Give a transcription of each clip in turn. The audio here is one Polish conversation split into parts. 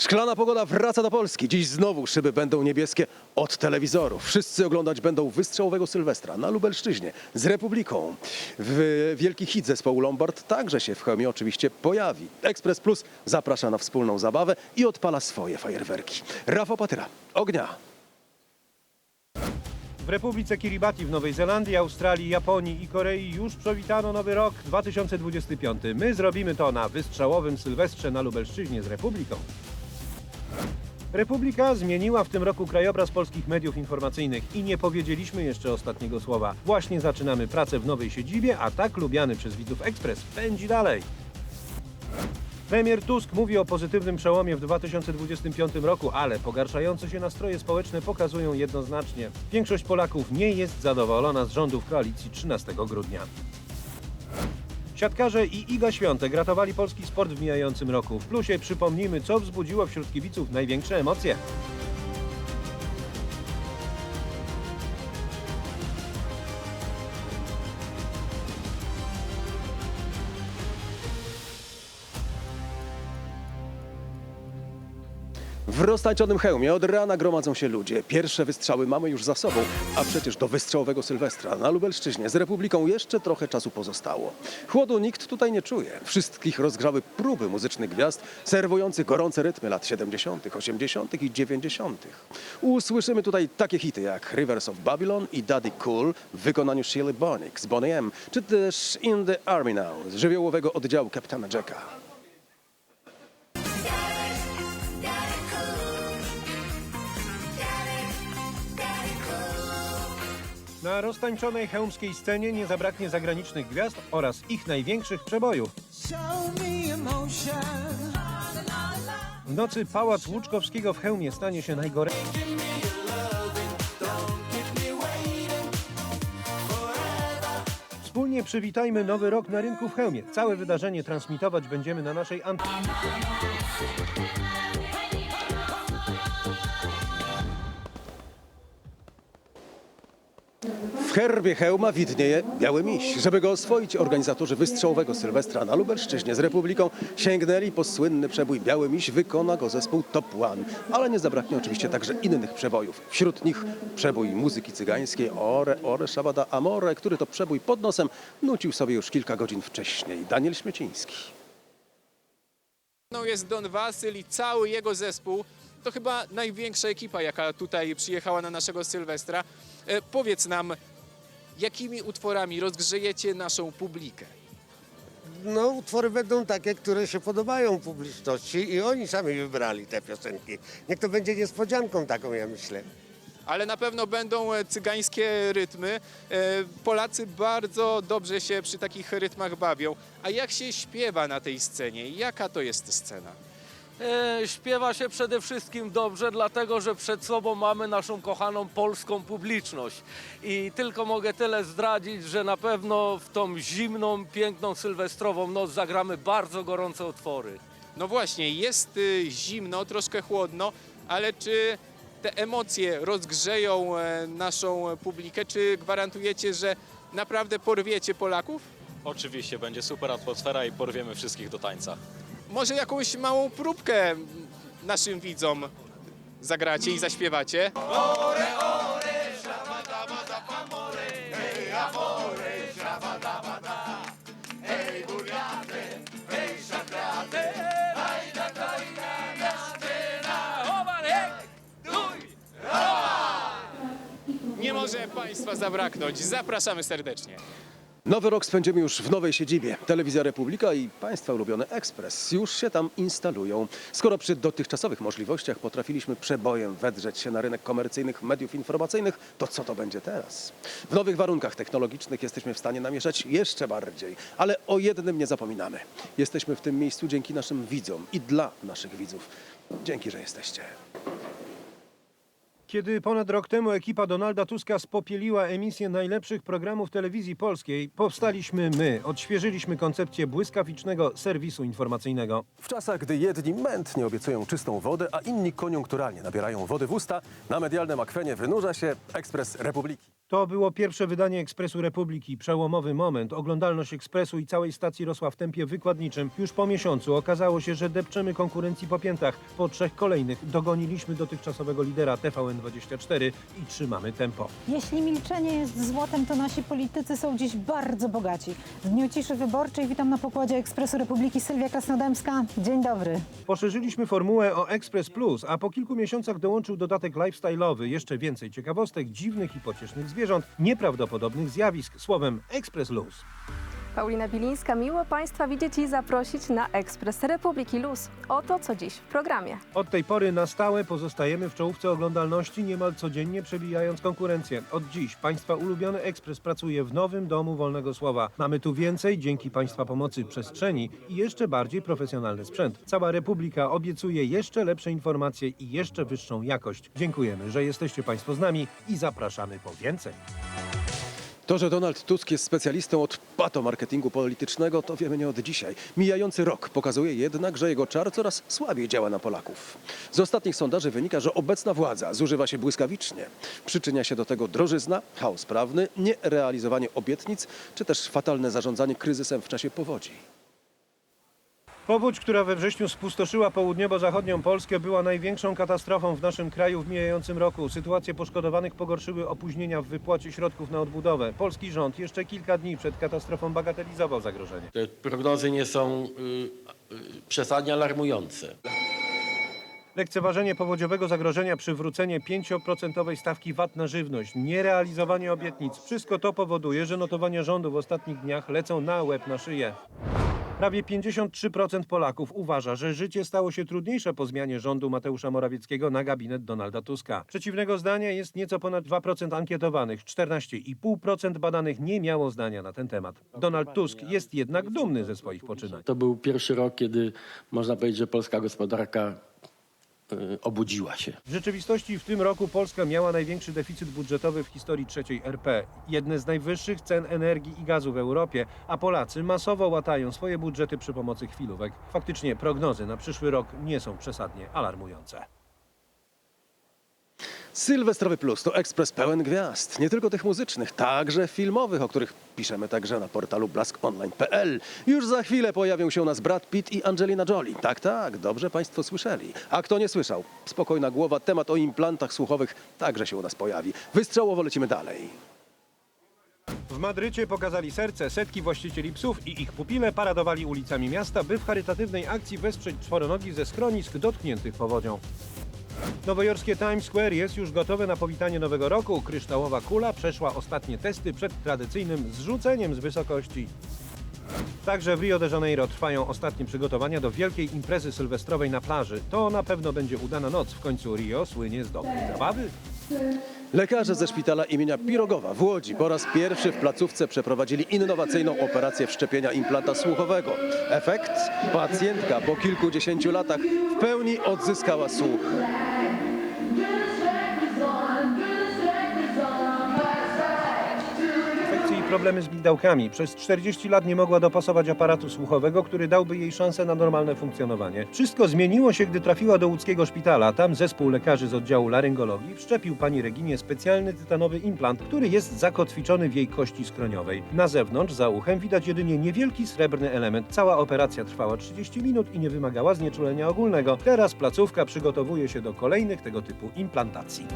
Szklana pogoda wraca do Polski. Dziś znowu szyby będą niebieskie od telewizorów. Wszyscy oglądać będą wystrzałowego Sylwestra na Lubelszczyźnie z Republiką. W wielki hit zespołu Lombard także się w hełmie oczywiście pojawi. Ekspres Plus zaprasza na wspólną zabawę i odpala swoje fajerwerki. Rafał Patyra, ognia. W Republice Kiribati w Nowej Zelandii, Australii, Japonii i Korei już przywitano nowy rok 2025. My zrobimy to na wystrzałowym Sylwestrze na Lubelszczyźnie z Republiką. Republika zmieniła w tym roku krajobraz polskich mediów informacyjnych i nie powiedzieliśmy jeszcze ostatniego słowa. Właśnie zaczynamy pracę w nowej siedzibie, a tak lubiany przez widzów ekspres pędzi dalej. Premier Tusk mówi o pozytywnym przełomie w 2025 roku, ale pogarszające się nastroje społeczne pokazują jednoznacznie. Większość Polaków nie jest zadowolona z rządów koalicji 13 grudnia. Siatkarze i Iga Świątek ratowali polski sport w mijającym roku. W plusie przypomnijmy, co wzbudziło wśród kibiców największe emocje. Roztańczonym hełmie od rana gromadzą się ludzie. Pierwsze wystrzały mamy już za sobą, a przecież do wystrzałowego Sylwestra na Lubelszczyźnie z Republiką jeszcze trochę czasu pozostało. Chłodu nikt tutaj nie czuje. Wszystkich rozgrzały próby muzycznych gwiazd serwujących gorące rytmy lat 70., 80. i 90. Usłyszymy tutaj takie hity jak Rivers of Babylon i Daddy Cool w wykonaniu Sheila Bonick z Bonnie M, czy też In the Army Now z żywiołowego oddziału Kapitana Jacka. Na roztańczonej chełmskiej scenie nie zabraknie zagranicznych gwiazd oraz ich największych przebojów. W nocy Pałac Łuczkowskiego w Chełmie stanie się najgorętszym. Wspólnie przywitajmy nowy rok na rynku w Chełmie. Całe wydarzenie transmitować będziemy na naszej antenie. W herbie hełma widnieje biały miś. Żeby go oswoić, organizatorzy wystrzałowego Sylwestra na Lubelszczyźnie z Republiką sięgnęli po słynny przebój Biały Miś. Wykona go zespół Top One. Ale nie zabraknie oczywiście także innych przebojów. Wśród nich przebój muzyki cygańskiej Ore, Ore, Szabada Amore, który to przebój pod nosem nucił sobie już kilka godzin wcześniej. Daniel Śmieciński. No jest Don Wasyl i cały jego zespół. To chyba największa ekipa, jaka tutaj przyjechała na naszego Sylwestra. E, powiedz nam, jakimi utworami rozgrzejecie naszą publikę? No, utwory będą takie, które się podobają publiczności i oni sami wybrali te piosenki. Niech to będzie niespodzianką taką, ja myślę. Ale na pewno będą e, cygańskie rytmy. E, Polacy bardzo dobrze się przy takich rytmach bawią. A jak się śpiewa na tej scenie? Jaka to jest scena? E, śpiewa się przede wszystkim dobrze, dlatego że przed sobą mamy naszą kochaną polską publiczność. I tylko mogę tyle zdradzić, że na pewno w tą zimną, piękną sylwestrową noc zagramy bardzo gorące utwory. No właśnie, jest y, zimno, troszkę chłodno, ale czy te emocje rozgrzeją e, naszą publikę? Czy gwarantujecie, że naprawdę porwiecie Polaków? Oczywiście, będzie super atmosfera i porwiemy wszystkich do tańca. Może jakąś małą próbkę naszym widzom zagracie i zaśpiewacie? Nie może Państwa zabraknąć. Zapraszamy serdecznie. Nowy rok spędzimy już w nowej siedzibie. Telewizja Republika i Państwa ulubiony Ekspres już się tam instalują. Skoro przy dotychczasowych możliwościach potrafiliśmy przebojem wedrzeć się na rynek komercyjnych mediów informacyjnych, to co to będzie teraz? W nowych warunkach technologicznych jesteśmy w stanie namieszać jeszcze bardziej. Ale o jednym nie zapominamy. Jesteśmy w tym miejscu dzięki naszym widzom i dla naszych widzów. Dzięki, że jesteście. Kiedy ponad rok temu ekipa Donalda Tuska spopieliła emisję najlepszych programów telewizji polskiej, powstaliśmy my. Odświeżyliśmy koncepcję błyskawicznego serwisu informacyjnego. W czasach, gdy jedni mętnie obiecują czystą wodę, a inni koniunkturalnie nabierają wody w usta, na medialnym akwenie wynurza się Ekspres Republiki. To było pierwsze wydanie Ekspresu Republiki, przełomowy moment. Oglądalność Ekspresu i całej stacji rosła w tempie wykładniczym. Już po miesiącu okazało się, że depczemy konkurencji po piętach. Po trzech kolejnych dogoniliśmy dotychczasowego lidera TVN24 i trzymamy tempo. Jeśli milczenie jest złotem, to nasi politycy są dziś bardzo bogaci. W dniu ciszy wyborczej witam na pokładzie Ekspresu Republiki Sylwia Krasnodębska. Dzień dobry. Poszerzyliśmy formułę o Express Plus, a po kilku miesiącach dołączył dodatek lifestyle'owy, jeszcze więcej ciekawostek, dziwnych i pociesznych zwierząt, nieprawdopodobnych zjawisk, słowem Express Luz. Paulina Bilińska, miło Państwa widzieć i zaprosić na Ekspres Republiki Luz. Oto co dziś w programie. Od tej pory na stałe pozostajemy w czołówce oglądalności, niemal codziennie przebijając konkurencję. Od dziś Państwa ulubiony ekspres pracuje w nowym domu wolnego słowa. Mamy tu więcej dzięki Państwa pomocy przestrzeni i jeszcze bardziej profesjonalny sprzęt. Cała Republika obiecuje jeszcze lepsze informacje i jeszcze wyższą jakość. Dziękujemy, że jesteście Państwo z nami i zapraszamy po więcej. To, że Donald Tusk jest specjalistą od patomarketingu politycznego, to wiemy nie od dzisiaj. Mijający rok pokazuje jednak, że jego czar coraz słabiej działa na Polaków. Z ostatnich sondaży wynika, że obecna władza zużywa się błyskawicznie. Przyczynia się do tego drożyzna, chaos prawny, nierealizowanie obietnic, czy też fatalne zarządzanie kryzysem w czasie powodzi. Powódź, która we wrześniu spustoszyła południowo-zachodnią Polskę, była największą katastrofą w naszym kraju w mijającym roku. Sytuację poszkodowanych pogorszyły opóźnienia w wypłacie środków na odbudowę. Polski rząd jeszcze kilka dni przed katastrofą bagatelizował zagrożenie. Te prognozy nie są y, y, przesadnie alarmujące. Lekceważenie powodziowego zagrożenia, przywrócenie 5% stawki VAT na żywność, nierealizowanie obietnic. Wszystko to powoduje, że notowania rządu w ostatnich dniach lecą na łeb na szyję. Prawie 53% Polaków uważa, że życie stało się trudniejsze po zmianie rządu Mateusza Morawieckiego na gabinet Donalda Tuska. Przeciwnego zdania jest nieco ponad 2% ankietowanych, 14,5% badanych nie miało zdania na ten temat. Donald Tusk jest jednak dumny ze swoich poczynań. To był pierwszy rok, kiedy można powiedzieć, że polska gospodarka obudziła się. W rzeczywistości w tym roku Polska miała największy deficyt budżetowy w historii trzeciej RP. Jedne z najwyższych cen energii i gazu w Europie, a Polacy masowo łatają swoje budżety przy pomocy chwilówek. Faktycznie prognozy na przyszły rok nie są przesadnie alarmujące. Sylwestrowy Plus to ekspres pełen gwiazd, nie tylko tych muzycznych, także filmowych, o których piszemy także na portalu blaskonline.pl. Już za chwilę pojawią się u nas Brad Pitt i Angelina Jolie. Tak, tak, dobrze Państwo słyszeli. A kto nie słyszał? Spokojna głowa, temat o implantach słuchowych także się u nas pojawi. Wystrzałowo lecimy dalej. W Madrycie pokazali serce setki właścicieli psów i ich pupile paradowali ulicami miasta, by w charytatywnej akcji wesprzeć czworonogi ze schronisk dotkniętych powodzią. Nowojorskie Times Square jest już gotowe na powitanie nowego roku. Kryształowa kula przeszła ostatnie testy przed tradycyjnym zrzuceniem z wysokości. Także w Rio de Janeiro trwają ostatnie przygotowania do wielkiej imprezy sylwestrowej na plaży. To na pewno będzie udana noc. W końcu Rio słynie z dobrej zabawy. Lekarze ze szpitala imienia Pirogowa w Łodzi po raz pierwszy w placówce przeprowadzili innowacyjną operację wszczepienia implanta słuchowego. Efekt? Pacjentka po kilkudziesięciu latach w pełni odzyskała słuch. Problemy z migdałkami. Przez 40 lat nie mogła dopasować aparatu słuchowego, który dałby jej szansę na normalne funkcjonowanie. Wszystko zmieniło się, gdy trafiła do łódzkiego szpitala. Tam zespół lekarzy z oddziału laryngologii wszczepił pani Reginie specjalny tytanowy implant, który jest zakotwiczony w jej kości skroniowej. Na zewnątrz, za uchem, widać jedynie niewielki srebrny element. Cała operacja trwała 30 minut i nie wymagała znieczulenia ogólnego. Teraz placówka przygotowuje się do kolejnych tego typu implantacji.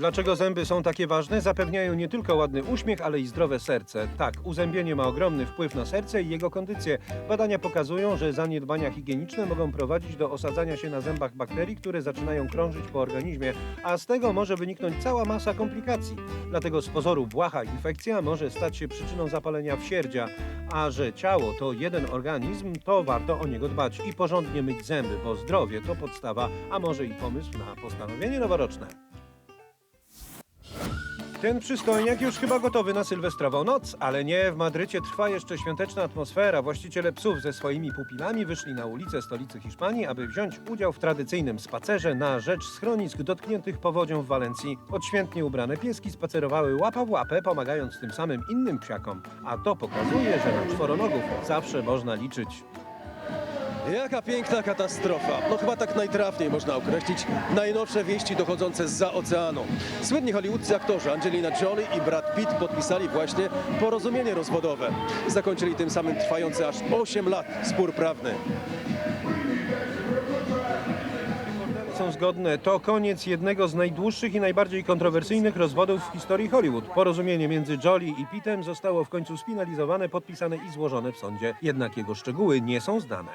Dlaczego zęby są takie ważne? Zapewniają nie tylko ładny uśmiech, ale i zdrowe serce. Tak, uzębienie ma ogromny wpływ na serce i jego kondycję. Badania pokazują, że zaniedbania higieniczne mogą prowadzić do osadzania się na zębach bakterii, które zaczynają krążyć po organizmie, a z tego może wyniknąć cała masa komplikacji. Dlatego z pozoru błaha infekcja może stać się przyczyną zapalenia wsierdzia, a że ciało to jeden organizm, to warto o niego dbać i porządnie myć zęby, bo zdrowie to podstawa, a może i pomysł na postanowienie noworoczne. Ten przystojniak już chyba gotowy na sylwestrową noc, ale nie, w Madrycie trwa jeszcze świąteczna atmosfera. Właściciele psów ze swoimi pupilami wyszli na ulicę stolicy Hiszpanii, aby wziąć udział w tradycyjnym spacerze na rzecz schronisk dotkniętych powodzią w Walencji. Odświętnie ubrane pieski spacerowały łapa w łapę, pomagając tym samym innym psiakom. A to pokazuje, że na czworonogów zawsze można liczyć. Jaka piękna katastrofa. No chyba tak najtrafniej można określić najnowsze wieści dochodzące zza oceanu. Słynni hollywoodzcy aktorzy Angelina Jolie i Brad Pitt podpisali właśnie porozumienie rozwodowe. Zakończyli tym samym trwający aż 8 lat spór prawny. Są zgodne. To koniec jednego z najdłuższych i najbardziej kontrowersyjnych rozwodów w historii Hollywood. Porozumienie między Jolie i Pittem zostało w końcu sfinalizowane, podpisane i złożone w sądzie. Jednak jego szczegóły nie są znane.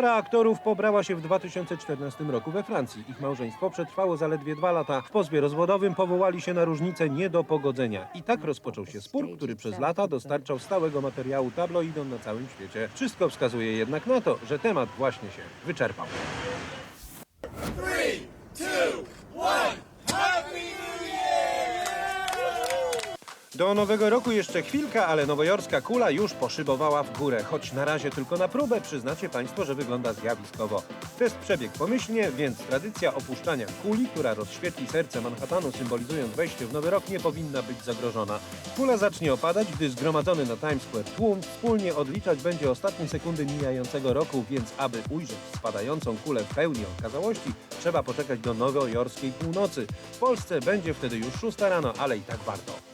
Para aktorów pobrała się w 2014 roku we Francji. Ich małżeństwo przetrwało zaledwie dwa lata. W pozwie rozwodowym powołali się na różnice nie do pogodzenia. I tak rozpoczął się spór, który przez lata dostarczał stałego materiału tabloidom na całym świecie. Wszystko wskazuje jednak na to, że temat właśnie się wyczerpał. Do nowego roku jeszcze chwilka, ale nowojorska kula już poszybowała w górę, choć na razie tylko na próbę przyznacie Państwo, że wygląda zjawiskowo. Test przebiegł pomyślnie, więc tradycja opuszczania kuli, która rozświetli serce Manhattanu symbolizując wejście w nowy rok, nie powinna być zagrożona. Kula zacznie opadać, gdy zgromadzony na Times Square tłum wspólnie odliczać będzie ostatnie sekundy mijającego roku, więc aby ujrzeć spadającą kulę w pełni okazałości, trzeba poczekać do nowojorskiej północy. W Polsce będzie wtedy już szósta rano, ale i tak warto.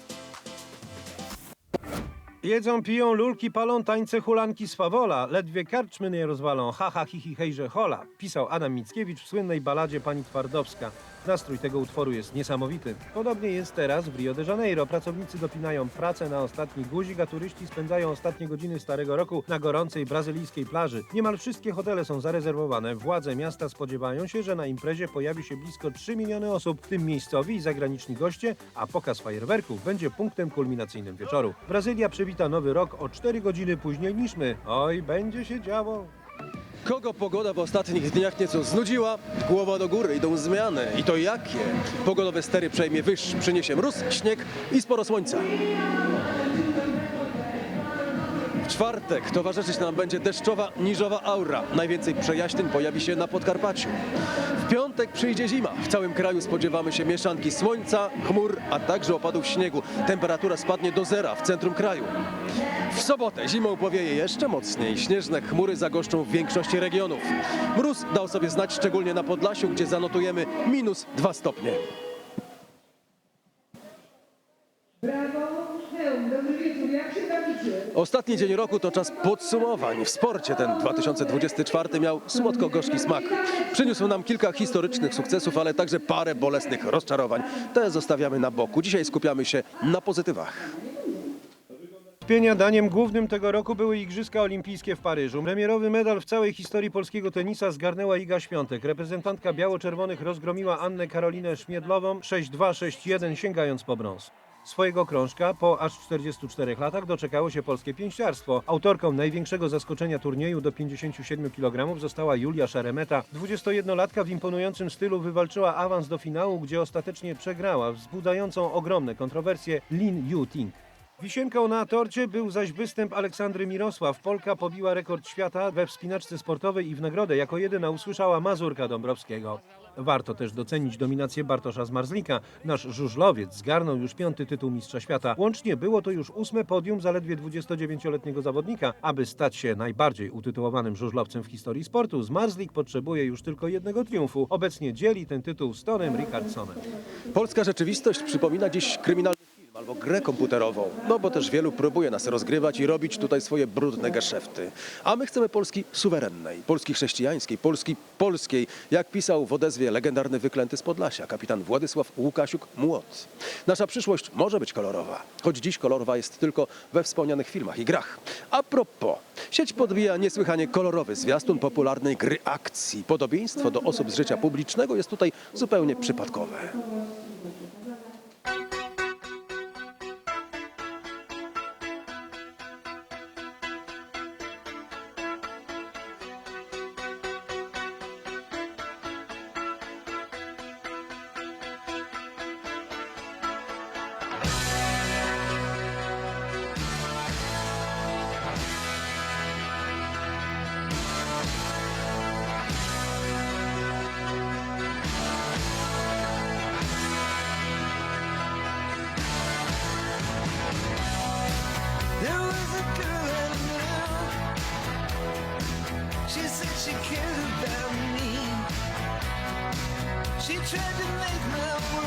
Jedzą, piją, lulki palą, tańce, hulanki z fawola. Ledwie karczmy nie rozwalą, ha, ha, hi, hi, hejże, hola. Pisał Adam Mickiewicz w słynnej baladzie Pani Twardowska. Nastrój tego utworu jest niesamowity. Podobnie jest teraz w Rio de Janeiro. Pracownicy dopinają pracę na ostatni guzik, a turyści spędzają ostatnie godziny Starego Roku na gorącej brazylijskiej plaży. Niemal wszystkie hotele są zarezerwowane. Władze miasta spodziewają się, że na imprezie pojawi się blisko 3 miliony osób, w tym miejscowi i zagraniczni goście, a pokaz fajerwerków będzie punktem kulminacyjnym wieczoru. Brazylia przywita nowy rok o 4 godziny później niż my. Oj, będzie się działo. Kogo pogoda w ostatnich dniach nieco znudziła? Głowa do góry, idą zmiany. I to jakie? Pogodowe stery przejmie wyż, przyniesie mróz, śnieg i sporo słońca. Czwartek towarzyszyć nam będzie deszczowa, niżowa aura. Najwięcej przejaśnień pojawi się na Podkarpaciu. W piątek przyjdzie zima. W całym kraju spodziewamy się mieszanki słońca, chmur, a także opadów śniegu. Temperatura spadnie do zera w centrum kraju. W sobotę zimą powieje jeszcze mocniej. Śnieżne chmury zagoszczą w większości regionów. Mróz dał sobie znać szczególnie na Podlasiu, gdzie zanotujemy minus 2 stopnie. Ostatni dzień roku to czas podsumowań. W sporcie ten 2024 miał słodko-gorzki smak. Przyniósł nam kilka historycznych sukcesów, ale także parę bolesnych rozczarowań. Te zostawiamy na boku. Dzisiaj skupiamy się na pozytywach. Spienia daniem głównym tego roku były Igrzyska Olimpijskie w Paryżu. Premierowy medal w całej historii polskiego tenisa zgarnęła Iga Świątek. Reprezentantka biało-czerwonych rozgromiła Annę Karolinę Szmiedlową 6-2, 6-1, sięgając po brąz. Swojego krążka po aż 44 latach doczekało się polskie pięściarstwo. Autorką największego zaskoczenia turnieju do 57 kg została Julia Szaremeta. 21-latka w imponującym stylu wywalczyła awans do finału, gdzie ostatecznie przegrała, wzbudzającą ogromne kontrowersje Lin Yu-Ting. Wisienką na torcie był zaś występ Aleksandry Mirosław. Polka pobiła rekord świata we wspinaczce sportowej i w nagrodę jako jedyna usłyszała Mazurka Dąbrowskiego. Warto też docenić dominację Bartosza Zmarzlika. Nasz żużlowiec zgarnął już piąty tytuł mistrza świata. Łącznie było to już ósme podium zaledwie 29-letniego zawodnika. Aby stać się najbardziej utytułowanym żużlowcem w historii sportu, Zmarzlik potrzebuje już tylko jednego triumfu. Obecnie dzieli ten tytuł z Tonem Rickardsonem. Polska rzeczywistość przypomina dziś kryminalny film albo grę komputerową. No bo też wielu próbuje nas rozgrywać i robić tutaj swoje brudne geszefty. A my chcemy Polski suwerennej, Polski chrześcijańskiej, Polski polskiej, jak pisał w odezwie legendarny wyklęty z Podlasia, kapitan Władysław Łukasiuk-Młot. Nasza przyszłość może być kolorowa, choć dziś kolorowa jest tylko we wspomnianych filmach i grach. A propos, sieć podbija niesłychanie kolorowy zwiastun popularnej gry akcji. Podobieństwo do osób z życia publicznego jest tutaj zupełnie przypadkowe. treading make my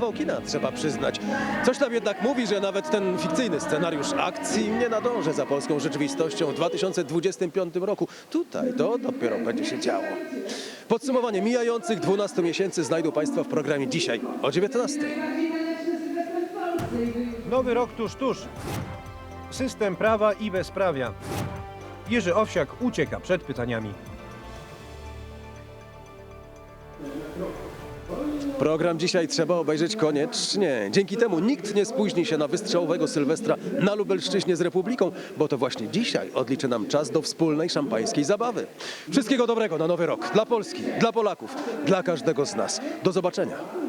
Kawał kina, trzeba przyznać. Coś tam jednak mówi, że nawet ten fikcyjny scenariusz akcji nie nadąży za polską rzeczywistością w 2025 roku. Tutaj to dopiero będzie się działo. Podsumowanie mijających 12 miesięcy znajdą Państwo w programie dzisiaj o 19. Nowy rok tuż, tuż. System prawa i bezprawia. Jerzy Owsiak ucieka przed pytaniami. Program dzisiaj trzeba obejrzeć koniecznie. Dzięki temu nikt nie spóźni się na wystrzałowego Sylwestra na Lubelszczyźnie z Republiką, bo to właśnie dzisiaj odliczy nam czas do wspólnej szampańskiej zabawy. Wszystkiego dobrego na nowy rok. Dla Polski, dla Polaków, dla każdego z nas. Do zobaczenia.